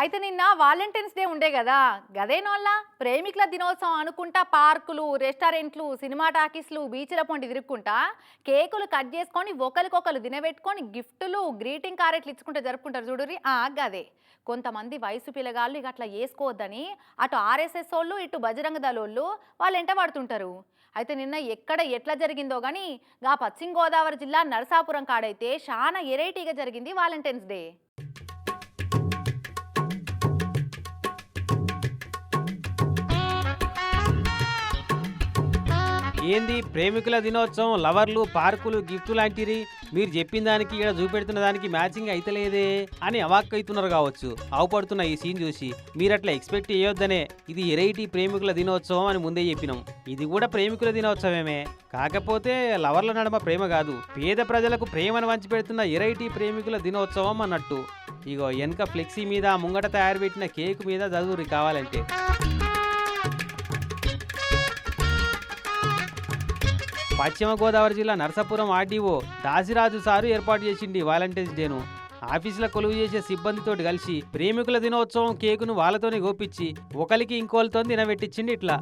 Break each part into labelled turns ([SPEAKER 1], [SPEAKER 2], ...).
[SPEAKER 1] అయితే నిన్న Valentine's day ఉండే కదా. గదేనోళ్ళ? ప్రేమికుల దినోత్సవం అనుకుంటా పార్కులు రెస్టారెంట్లు సినిమా టాకీస్లు బీచ్ల పొంటి తిరుక్కుంటా. కేకులు కట్ చేసుకొని ఒకరికొకరు దినబెట్టుకొని గిఫ్టులు గ్రీటింగ్ కార్డెట్లు ఇచ్చుకుంటూ జరుపుకుంటారు చూడురి ఆ గదే. కొంతమంది వయసు పిల్లగాళ్ళు ఇక అట్లా చేసుకోవద్దని అటు ఆర్ఎస్ఎస్ వాళ్ళు ఇటు బజరంగ దళోళ్ళు వాళ్ళు ఎంట పడుతుంటారు. అయితే నిన్న ఎక్కడ ఎట్లా జరిగిందో కానీ గా పశ్చిమ గోదావరి జిల్లా నరసాపురం కాడైతే చాలా ఎరైటీగా జరిగింది వాలంటైన్స్ డే.
[SPEAKER 2] ఏంది ప్రేమికుల దినోత్సవం లవర్లు పార్కులు గిఫ్ట్ లాంటివి? మీరు చెప్పిన దానికి ఇక్కడ చూపెడుతున్న దానికి మ్యాచింగ్ అయితలేదే అని అవాక్ అవుతున్నారు కావచ్చు. అవపడుతున్న ఈ సీన్ చూసి మీరు అట్లా ఎక్స్పెక్ట్ చేయొద్దనే. ఇది ఎరైటీ ప్రేమికుల దినోత్సవం అని ముందే చెప్పినాం. ఇది కూడా ప్రేమికుల దినోత్సవమే. కాకపోతే లవర్ల నడమ ప్రేమ కాదు. పేద ప్రజలకు ప్రేమను వంచి పెడుతున్న ఎరైటీ ప్రేమికుల దినోత్సవం అన్నట్టు. ఇగో వెనక ఫ్లెక్సీ మీద ముంగట తయారు పెట్టిన కేక్ మీద చదువురి కావాలంటే. పశ్చిమ గోదావరి జిల్లా నరసాపురం ఆర్డీఓ దాసిరాజు సారు ఏర్పాటు చేసింది వాలంటీర్స్ డేను. ఆఫీసుల కొలువు చేసే సిబ్బందితోటి కలిసి ప్రేమికుల దినోత్సవం కేకును వాళ్ళతోనే గోపించి ఒకరికి ఇంకోళ్ళతో తినబెట్టించింది ఇట్లా.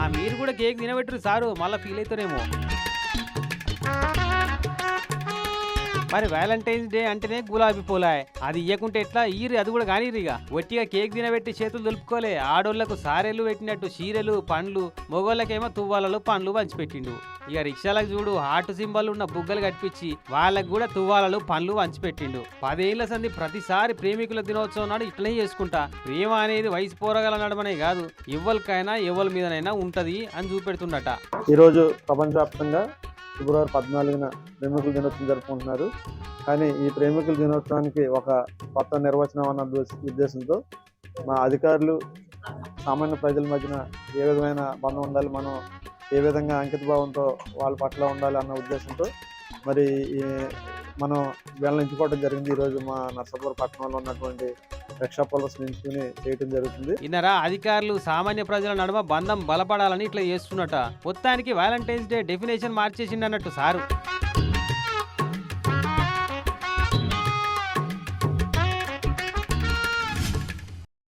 [SPEAKER 2] ఆ మీరు కూడా కేక్ తినబెట్టరు సారు మళ్ళీ ఫీల్ అవుతారేమో మరి వ్యాలంటైన్స్ డే అంటేనే గులాబీ పూలాయ్. అది ఇయ్యకుంటే ఎట్లా? ఈరి అది కూడా కానీ ఇక. ఒట్టిగా కేక్ తినబెట్టి చేతులు దులుపుకోలే. ఆడోళ్ళకు సారెలు పెట్టినట్టు చీరలు పండ్లు మొగోళ్ళకేమో తువ్వాలలో పండ్లు పంచిపెట్టిండు. ఇక రిక్షాలకు చూడు హార్ట్ సింబల్ ఉన్న బుగ్గలు కట్టించి వాళ్ళకు కూడా తువ్వాలలు పండ్లు పంచిపెట్టిండు. పదేళ్ళ సంది ప్రతిసారి ప్రేమికుల దినోత్సవం నాడు ఇట్లనే చేసుకుంటా. ప్రేమ అనేది వయసు పోరగల నడమనే కాదు. ఎవరికైనా ఎవరి మీదనైనా ఉంటది అని చూపెడుతుండట.
[SPEAKER 3] ఈరోజు ప్రపంచవ్యాప్తంగా ఫిబ్రవరి పద్నాలుగున ప్రేమికుల దినోత్సవం జరుపుకుంటున్నారు. కానీ ఈ ప్రేమికుల దినోత్సవానికి ఒక కొత్త నిర్వచనం అన్న ఉద్దేశంతో మా అధికారులు సామాన్య ప్రజల మధ్యన ఏ విధమైన బంధం ఉండాలి మనం ఏ విధంగా అంకిత భావంతో వాళ్ళ పట్ల ఉండాలి అన్న ఉద్దేశంతో మరి ఈ మనం వీళ్ళని ఎంచుకోవడం జరిగింది ఈరోజు మా నర్సాపూర్ పట్టణంలో ఉన్నటువంటి రక్షా పోలీసులు ఎంచుకుని చేయడం జరుగుతుంది.
[SPEAKER 2] ఇన్నరా అధికారులు సామాన్య ప్రజల నడుమ బంధం బలపడాలని ఇట్లా చేస్తున్నట. మొత్తానికి వాలంటైన్స్ డే డెఫినేషన్ మార్చేసిండు అన్నట్టు సారు.